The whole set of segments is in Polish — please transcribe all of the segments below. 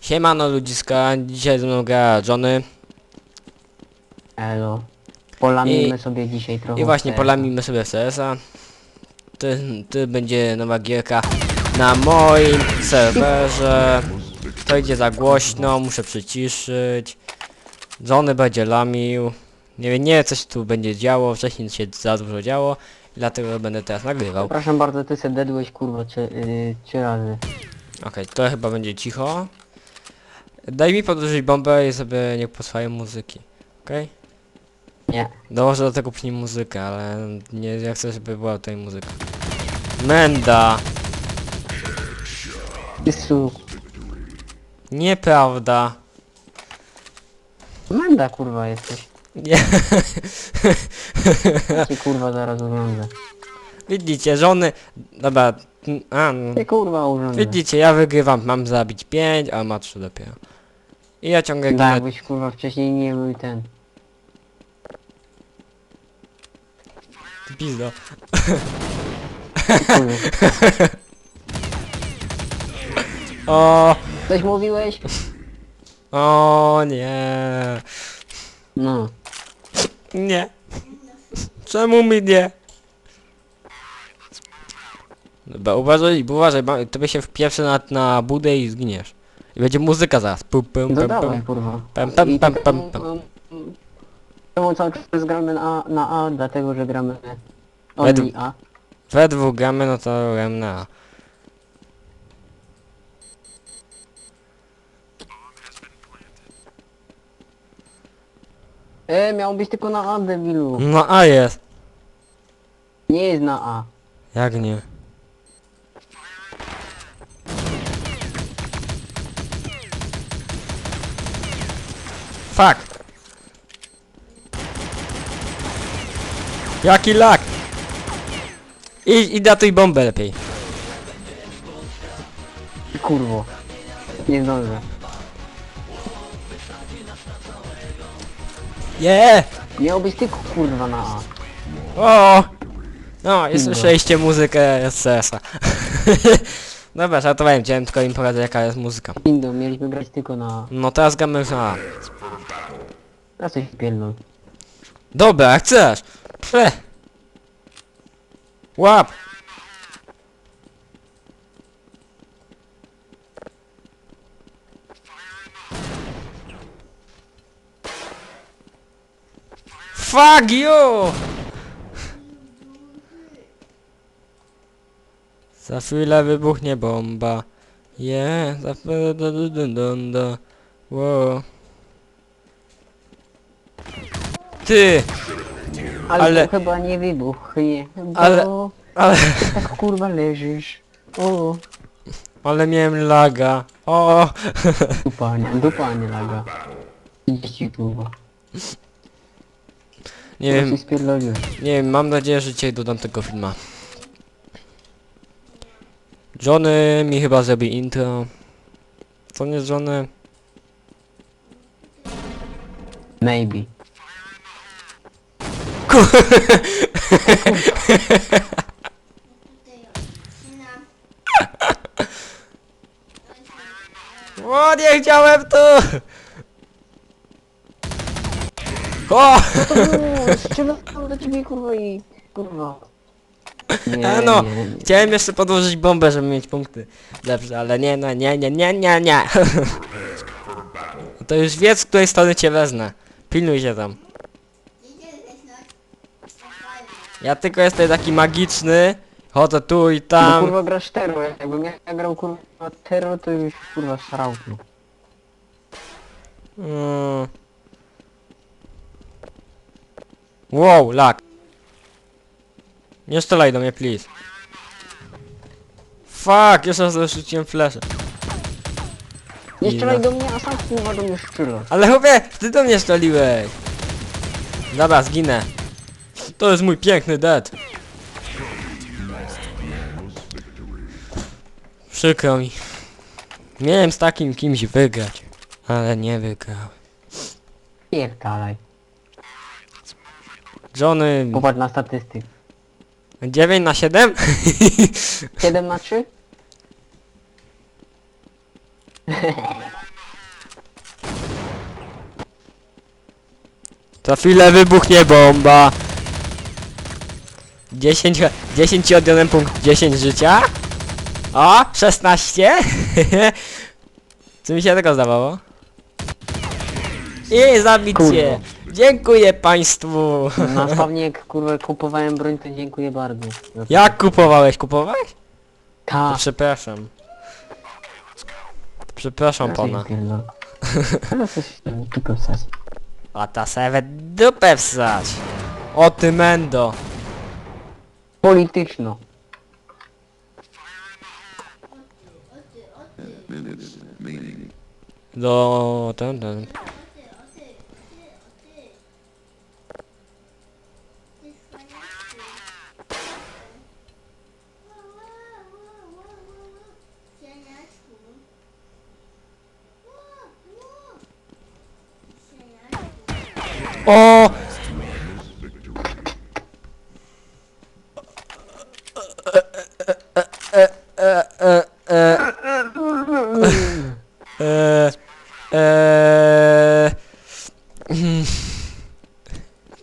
Siemano ludziska, dzisiaj ze mną gra Johnny Elo. Polamimy I- sobie dzisiaj trochę. i właśnie CS-a. polamimy sobie CS-a. To, to będzie nowa gierka na moim serwerze. To idzie za głośno, muszę przyciszyć. Johnny będzie lamił. Nie wiem, nie coś tu będzie działo, wcześniej się za dużo działo, dlatego będę teraz nagrywał. Proszę bardzo, ty se dedłeś kurwa trzy, yy, trzy razy. Okej, to chyba będzie cicho. Daj mi podłożyć bombę i sobie nie posłuchają muzyki. Okej? Nie. Dołożę do tego później muzykę, ale nie ja chcę, żeby była tutaj muzyka. Menda! Jezu. Nieprawda! Menda kurwa jesteś. Nie. Ty kurwa zaraz urządzę. Widzicie, żony... Dobra, n- a, n- Ty kurwa urządzę. widzicie, ja wygrywam, mam zabić 5, a ma 3 dopiero. I ja ciągle Da, ginę. jakbyś kurwa wcześniej nie był ten. Pizdo. Chuju. O, Coś mówiłeś? o nie. No. Nie. Czemu mi nie? Dobra, uważaj, bo uważaj, ba- tobie się wpieprzy na, na budę i zginiesz. I będzie muzyka zaraz. Pum, pum, No pum, dawaj pum. kurwa. Pam, pam, I pam, tak, pam, um, pam. um, Czemu cały czas gramy na A, na A? Dlatego, że gramy Według- Only A. We dwóch gramy, no to gram na. E, miał być tylko na A, debilu. No a jest. Nie jest na A. Jak nie? Fuck! Jaki lak! I, i datuj bombę lepiej. Kurwo. Nie zdążę. Yeah! Miał być tylko kurwa na A. O! No, jest Bingo. słyszeliście muzykę z CS-a. Dobra, żartowałem, chciałem tylko im pokazać jaka jest muzyka. Indo, mieliśmy grać tylko na A. No teraz gramy za... Ja coś pierdol. Dobra, chcesz! Prze! Łap! Fuck you! Za chwilę wybuchnie bomba. Yeah, za chwilę. Wow. Ty! Ale, Ale- to chyba nie wybuchnie. Bo Ale- Ale, tak kurwa leżysz. O, ale miałem laga. O! dupa, nie, dupa, nie laga. Dzieci kurwa. Nie wiem, się nie wiem, mam nadzieję, że dzisiaj dodam tego filma. Johnny mi chyba zrobi intro. Co nie Johnny? Maybe. O, nie chciałem tu! O! Strzelam do ciebie kurwa i... Kurwa. Nie, A no, nie, nie. chciałem jeszcze podłożyć bombę, żeby mieć punkty lepsze, ale nie, no, nie, nie, nie, nie, nie. To już wiedz, z której strony cię wezmę. Pilnuj się tam. Ja tylko jestem taki magiczny, chodzę tu i Bo tam. kurwa grasz terror, jakbym ja grał kurwa terror to już kurwa szarałku. Mm. Wow, lak. Nie strzelaj do mnie, please. Fuck, jeszcze raz zarzuciłem fleszę. Nie strzelaj do mnie, a sam kurwa do mnie strzela. Ale chłopie, ty do mnie strzeliłeś. Dobra, zginę. To jest mój piękny dead. Przykro mi. Miałem z takim kimś wygrać, ale nie wygrałem. Pierdalaj. Johnny Popatrz na statystyk. 9 na 7? 7 na 3? Za chwilę wybuchnie bomba. 10, 10 ci odjąłem punkt 10 życia. O, 16. Co mi się tego zdawało? I zabicie. Kurwa. Dziękuję państwu. Na spawnie jak kurwa kupowałem broń, to dziękuję bardzo. Jak kupowałeś? Kupowałeś? To Ta. przepraszam. Przepraszam pana. Ale coś tam tu wstać. A ta sewę dupę wsać. O ty mendo. Polityczno. Do ten ten. O!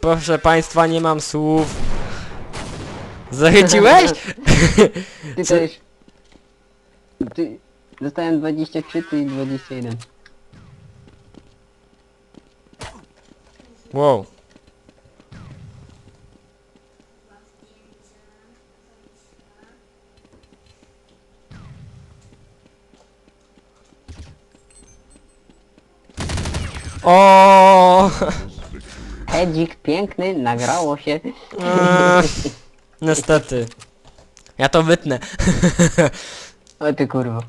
Proszę państwa, nie mam słów. Zachyciłeś? Ty też. Ty... Dostałem 23, ty 21. Wow. O! Hedzik piękny, nagrało się. Eee, Niestety. Ja to wytnę. O ty kurwa.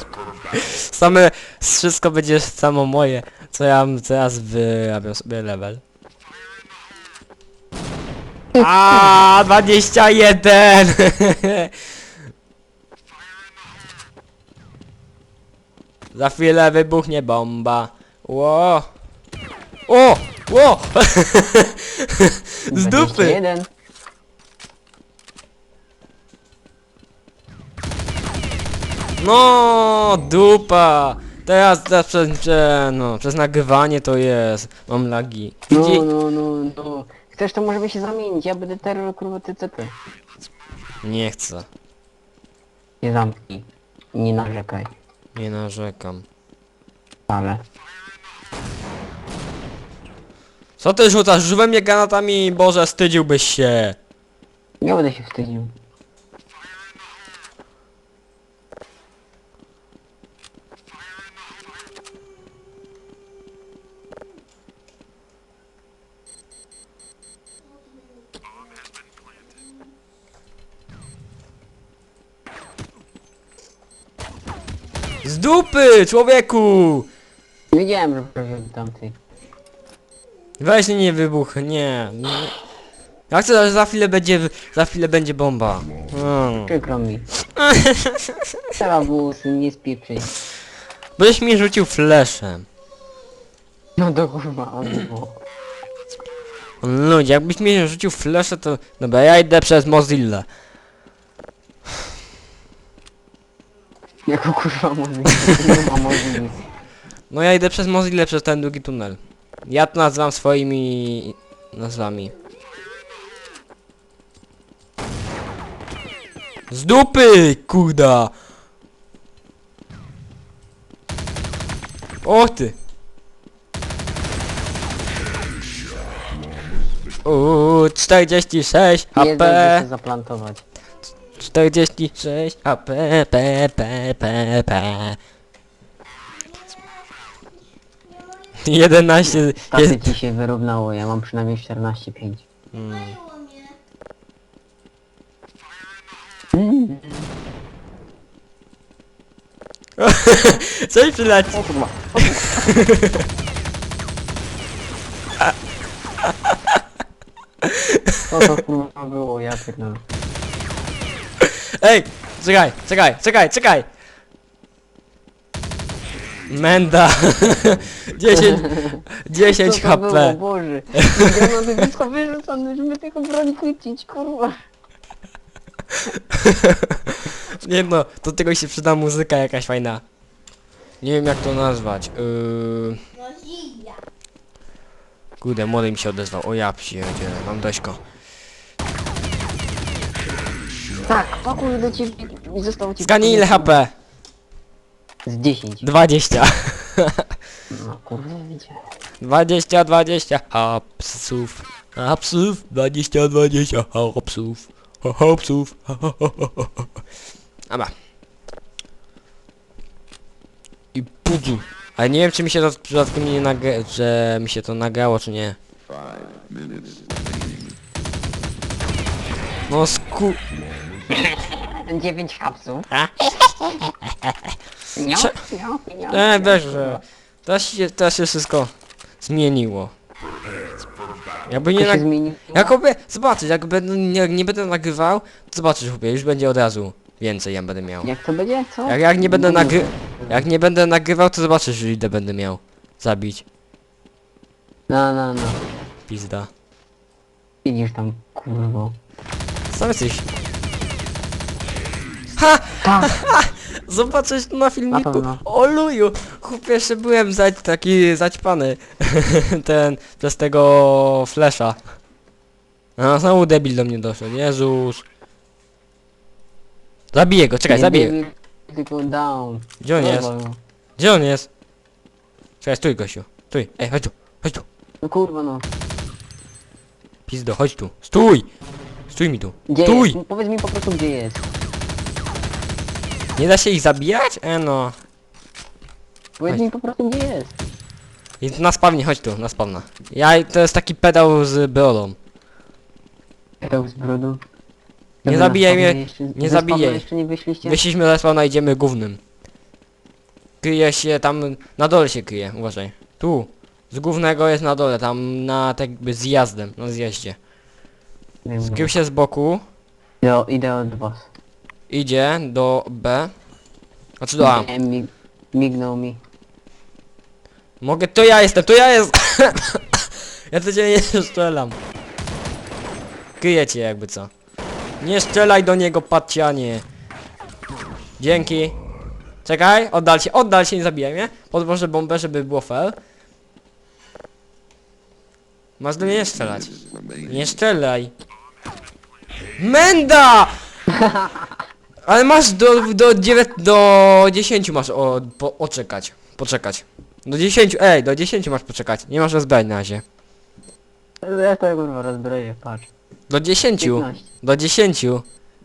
Same, wszystko będzie samo moje. Co ja teraz wyrabiam sobie level. A 21! Za chwilę wybuchnie bomba. Ło! O! Ło! Z dupy! 21. No, dupa! Teraz, teraz przez, prze, no, przez nagrywanie to jest. Mam lagi. No, Widzi? no, no, no. Chcesz, to możemy się zamienić. Ja będę terror, kurwa, ty. Nie chcę. Nie zamknij. Nie narzekaj. Nie narzekam. Ale. Co ty rzucasz? Żywe mnie granatami, Boże, wstydziłbyś się. Nie będę się wstydził. Dupy, człowieku! Wiedziałem, że prawie tamty. Weź nie wybuch, nie. nie. Ja chcę, że za chwilę będzie, za chwilę będzie bomba. Hmm. Przykro mi. Trzeba było z nie spieprzyć. Byś mi rzucił fleszem. No to kurwa, on było. Ludzie, jakbyś mi rzucił flesze, to... Dobra, ja idę przez Mozilla. Jako kurwa. Nie ma muzyki. No ja idę przez Mozilla, przez ten długi tunel. Ja to nazywam swoimi nazwami. Z dupy, kurda! O ty! Uuu, 46 Nie zdążę HP, się zaplantować. 46 HP, p, p, p, p. 11 jest... Tacy ci się wyrównało, ja mam przynajmniej 14,5. Mm. Mm. Coś przyleci. O kurwa. Co to kurwa było, ja pierdolę. Ej! Czekaj, czekaj, czekaj, czekaj! Menda. 10, 10 Co to było, HP. Boże. Granaty wszystko wyrzucone, żeby tylko broń chwycić, kurwa. Nie no, do tego się przyda muzyka jakaś fajna. Nie wiem jak to nazwać. Yy... Kurde, młody mi się odezwał. O ja przyjedzie, mam dość go. Tak, pakuj do ciebie i zostało ci... Zgadnij ile HP? Z 10. 20. No kurwa, widzicie. 20, 20 hapsów. Hapsów, 20, 20 hapsów. Hapsów. Ama. I pudzu. Ale nie wiem czy mi się to w przypadku nie nagra... że mi się to nagrało czy nie. No sku... 9 hapsów. A? Nie, Cze-. E, weź, że... Teraz się, teraz się wszystko zmieniło. Jakby nie To się nag... zmieniło. Jakoby, zobaczysz, jak będę, nie, nie będę nagrywał, to zobaczysz, chłopie, już będzie od razu więcej ja będę miał. Jak to będzie? Co? Jak, jak nie będę No, nagry... Jak nie będę nagrywał, to zobaczysz, ile będę miał. Zabić. No, no, no. Pizda. Widzisz tam, kurwo. Sam jesteś. Ha! Tak, Zobaczysz to na filmiku. Pewno. O luju! Chłopie, jeszcze byłem zać, taki zaćpany. Ten, przez tego flesza. A znowu debil do mnie doszedł, Jezus. Zabiję go, czekaj, zabiję. Tylko down. Gdzie on jest? Kurwa, no. Gdzie on jest? Czekaj, stój gościu. Stój. Ej, chodź tu. Chodź tu. No kurwa no. Pizdo, chodź tu. Stój! Stój mi tu. Gdzie Stój! jest? Powiedz mi po prostu gdzie jest. Nie da się ich zabijać? E no. Chodź. mi po prostu gdzie jest. I na spawnie, chodź tu, na spawna. Ja, to jest taki pedał z biolą. Peł z brodu. Nie Dobra, zabijaj spawna mnie, jeszcze- nie ze zabijaj. jeszcze nie wyszliście? Wyszliśmy ze spawna, idziemy głównym. Kryje się tam, na dole się kryje, uważaj. Tu. Z głównego jest na dole, tam na tak jakby zjazdem, na zjeździe. Nie wiem, Skrył się z boku, Idę, idę od was. Idzie do B. Znaczy do A. Nie, mig, mignął mi. Mogę, to ja jestem, to ja jest! ja do ciebie nie strzelam. Kryję cię jakby co. Nie strzelaj do niego, pacianie. Dzięki. Czekaj, oddal się, oddal się, nie zabijaj mnie. Podłożę bombę, żeby było fair. Masz do mnie nie strzelać. Nie strzelaj. Menda! Ale masz do, do, dziewię, do 10 masz o, po, oczekać. Poczekać. Do 10, ej, do 10 masz poczekać. Nie masz rozbrać na razie. Ja to kurwa rozbroję, patrz. Do 10. 15. Do 10.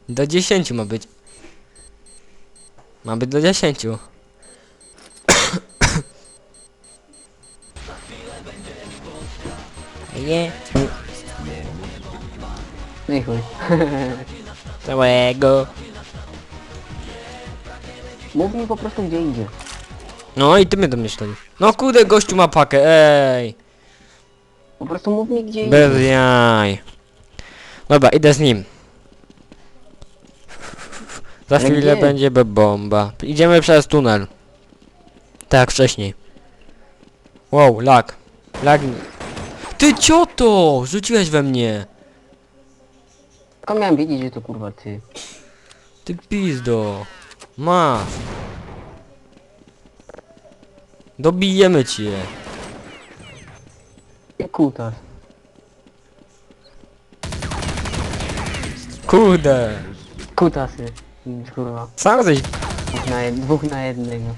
Do 10 ma być. Ma być do 10. Nie. No i chuj. Całego. Mów mi po prostu gdzie idzie. No i ty mnie do mnie szkodzi. No kurde, gościu ma pakę, ej. Po prostu mów mi gdzie Bez idzie. jaj. Dobra, idę z nim. Za Ale chwilę gdzie? będzie be- bomba. Idziemy przez tunel. Tak jak wcześniej. Wow, lag. Lag. Ty cioto! Rzuciłeś we mnie. Tylko miałem wiedzieć, że to kurwa ty. Ty pizdo. Masz. Dobijemy cię. Kutas. Kurde. Kutasy. Kurwa. Sam jesteś Dwóch na, jed dwóch na jednego.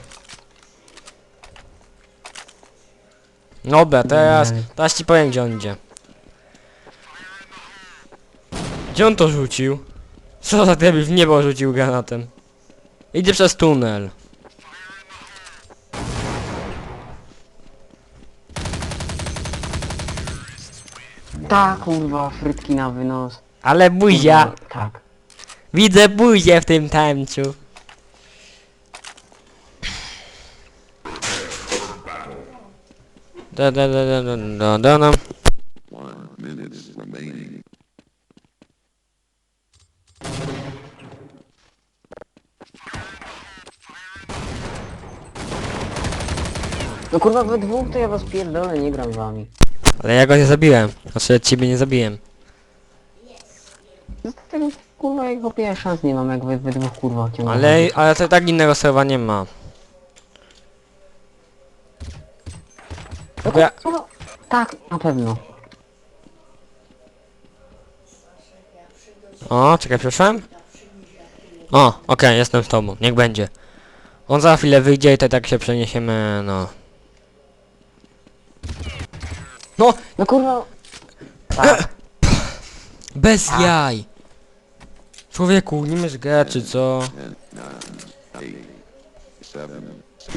Dobra, teraz, teraz ci powiem gdzie on idzie. Gdzie on to rzucił? Co za debil w niebo rzucił granatem? Idzie przez tunel. Tak kurwa, frytki na wynos. Ale buzia! Kurwa, Tak. Widzę buzię w tym tańcu. Da da da da da da da No kurwa, we dwóch to ja was pierdolę, nie gram z wami. Ale ja go nie zabiłem. Znaczy ciebie nie zabiłem. Tego kurwa, jak chłopie, szans nie mam, jak we, we dwóch kurwa ciągle. Ale, ale to i tak innego serwa nie ma. No, Bo ja- kurwa, Tak, na pewno. O, czekaj, przyszłem? O, okej, jestem z tobą, niech będzie. On za chwilę wyjdzie i to tak się przeniesiemy, no. No, No kurwa... Tak, bez jaj! Człowieku, nie masz G, czy co?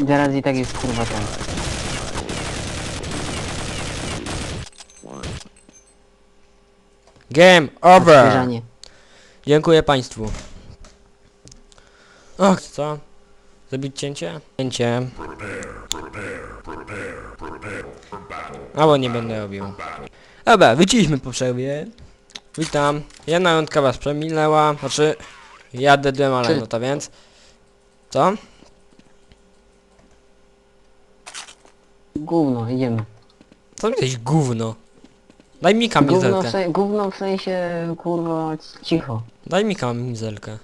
zaraz i tak jest kurwa ten. Game over! Dziękuję państwu. Och, co? Zrobić cięcie? Cięcie. Albo nie będę robił. Dobra, wyciliśmy po przerwie. Witam. Jedna rundka was przeminęła. Znaczy, ja dedłem, ale Czy- no to więc. Co? Gówno, idziemy. Co mi jesteś gówno? Daj mi Gówno w, kamizelkę. gówno w sensie, kurwa, cicho. Daj mi kamizelkę.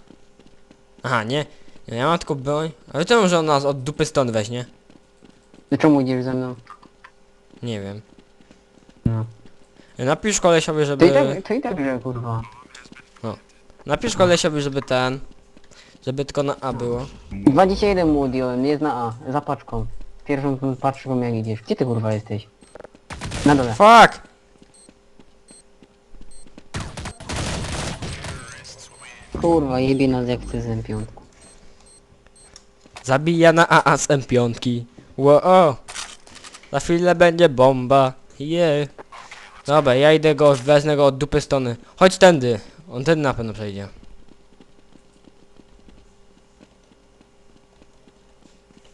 Aha, nie. Nie ja mam tylko broń. Ale czemu, że on nas od dupy stąd weźmie? No czemu idziesz ze mną? Nie wiem. No. Napisz kolesiowi, To żeby... i tak, to i tak, że kurwa. Napisz kolesiowi, żeby ten... Żeby tylko na A było. 21 mu odjąłem, jest na A, za paczką. Pierwszą tą paczką jak idziesz. Gdzie ty kurwa jesteś? Na dole. Fuck! Kurwa, jebie nas jak M5. Zabija na AA z M5. Wow. Za chwilę będzie bomba. Yeah. Dobra, ja idę go, wezmę go od dupy strony. Chodź tędy. On ten na pewno przejdzie.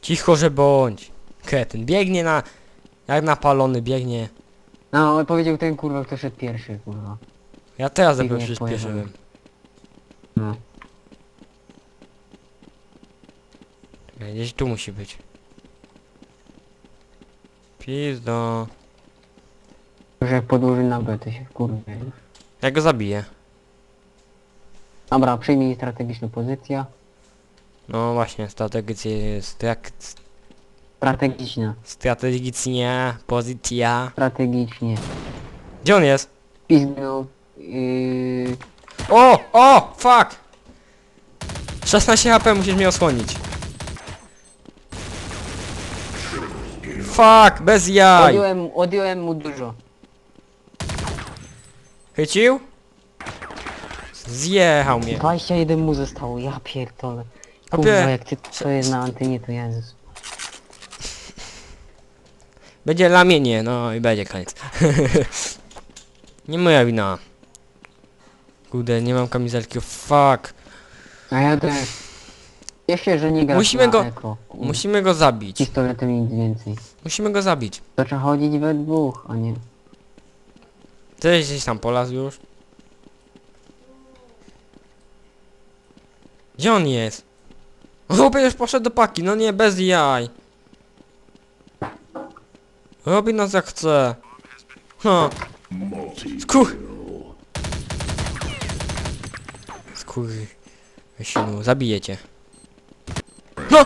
Cicho, że bądź. Kretyn. Biegnie na... Jak napalony, biegnie. No, ale powiedział ten kurwa, kto szedł pierwszy, kurwa. Ja teraz Biegnie dopiero przyspieszyłem. No. Czekaj, Gdzieś tu musi być. Pizdo. Już jak podłoży na B, to się kurwa. Ja go zabiję. Dobra, przyjmij strategiczną pozycję. No właśnie, strategicznie... Strak, Strategiczna. strategicznie... Pozycja... Strategicznie. Gdzie on jest? Pizgnął. Yy... O! O! Fuck! 16 HP musisz mnie osłonić. Fuck! Bez jaj! Odjąłem, odjąłem mu dużo. Chycił? Zjechał mnie. 21 mu zostało, ja pierdolę. Opie- Kurwa, jak ty to jest na antenie, to Jezus. Będzie lamienie, no i będzie koniec. nie moja wina. Kurde, nie mam kamizelki, fuck. A ja też. Cieszę, że nie grasz Musimy na go- Eko. Musimy go zabić. Pistoletem nic więcej. Musimy go zabić. To trzeba chodzić we dwóch, a nie. Ty gdzieś tam polazł już. Gdzie on jest? Chłopie już poszedł do paki, no nie, bez jaj. Robi nas jak chce. Skur... Skur... Synu, zabijecie. No!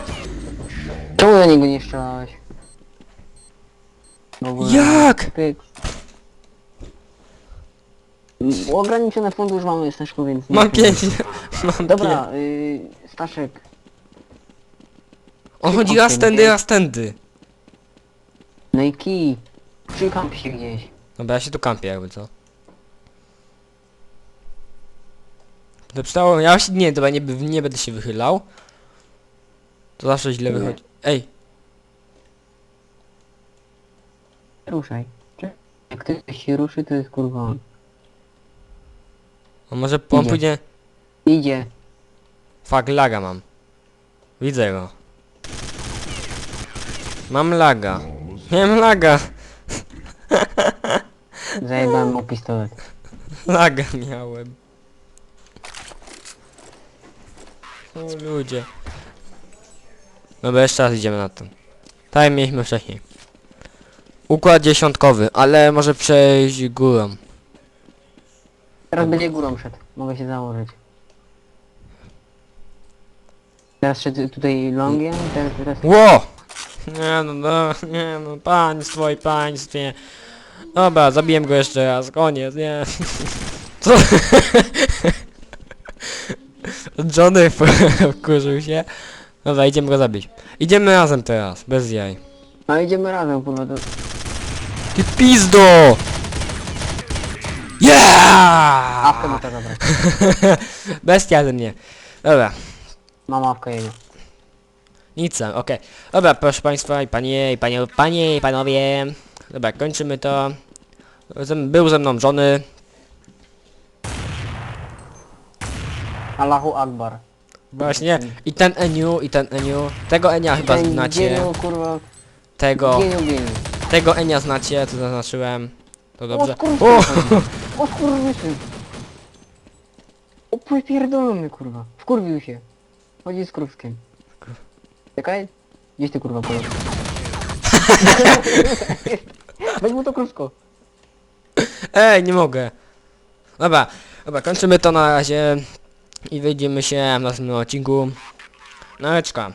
Czemu do niego nie strzelałeś? W ogóle- Jak? Pyk. M, Ograniczony fundusz mamy, Staszku, więc... nie Mam wiem. pięć. Mam pięć. Dobra, y, Staszek. On chodzi raz tędy, raz tędy. No i kij. Przykam się gdzieś. Dobra, ja się tu kampię jakby co. To przydało, ja się, nie, dobra, nie, b- nie będę się wychylał. To zawsze źle Nie. wychodzi. Ej, Ruszaj. Czy- Jak ktoś się ruszy, to jest kurwa on. on może on Idzie. pójdzie... Idzie. Fuck, laga mam. Widzę go. Mam laga. Miałem laga. Zajebałem mu pistolet. Laga miałem. O ludzie. Dobra, jeszcze raz idziemy na to. Tak jak mieliśmy wcześniej. Układ dziesiątkowy, ale może przejść górą. Teraz będzie górą szedł. Mogę się założyć. Teraz szedł tutaj longiem, teraz, teraz... Ło! Nie no, no, nie no, państwo i państwie. Dobra, zabiłem go jeszcze raz, koniec, nie. Co? Johnny wkurzył się. Dobra, idziemy go zabić. Idziemy razem teraz, bez jaj. No idziemy razem, kurwa, to... Ty pizdo! Yeah! Mu to zabrać. Bestia ze mnie. Dobra, Mam awkę jego. nic tam, okej. Dobra, proszę państwa i panie, i panie, panie i panowie. Dobra, kończymy to. Ze- Był ze mną Johnny. Allahu Akbar. Właśnie. I ten Eniu, i ten Eniu. Tego Enia chyba Ten znacie. Geniu, kurwa, Tego, geniu, geniu. tego Enia znacie, to zaznaczyłem. To dobrze. O, kurwa, O! o skurwysyn. O pój pierdolony, kurwa. Wkurwił się. Chodzi z krówskiem. Czekaj. Gdzieś ty kurwa pojechał? Weź mu to krówko. Ej, nie mogę. Dobra, dobra, kończymy to na razie. I wyjdziemy się w następnym odcinku. Nareczka.